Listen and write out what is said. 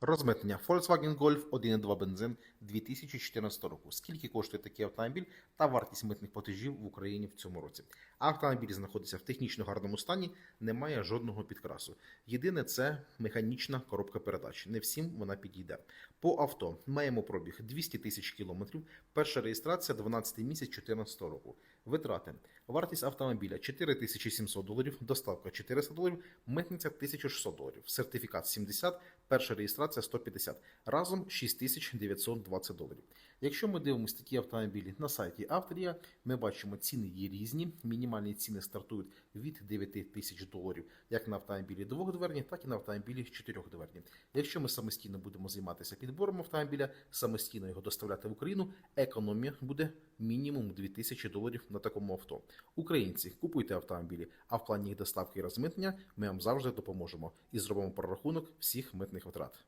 Розмитнення Volkswagen Golf 1.2 бензин 2014 року. Скільки коштує такий автомобіль та вартість митних платежів в Україні в цьому році? Автомобіль знаходиться в технічно гарному стані, немає жодного підкрасу. Єдине це механічна коробка передач. Не всім вона підійде. По авто маємо пробіг 200 тисяч кілометрів. Перша реєстрація 12 місяць 2014 року. Витрати. Вартість автомобіля 4700 доларів, доставка 400 доларів, митниця 1600 доларів, сертифікат 70, перша реєстрація 150, разом 6920 доларів. Якщо ми дивимося такі автомобілі на сайті Авторія, ми бачимо ціни є різні. Мінімальні ціни стартують від 9 тисяч доларів, як на автомобілі двохдверні, так і на автомобілі чотирьохдверні. Якщо ми самостійно будемо займатися підбором автомобіля, самостійно його доставляти в Україну, економія буде мінімум 2000 доларів на такому авто. Українці, купуйте автомобілі, а в плані їх доставки і розмитнення ми вам завжди допоможемо і зробимо прорахунок всіх митних витрат.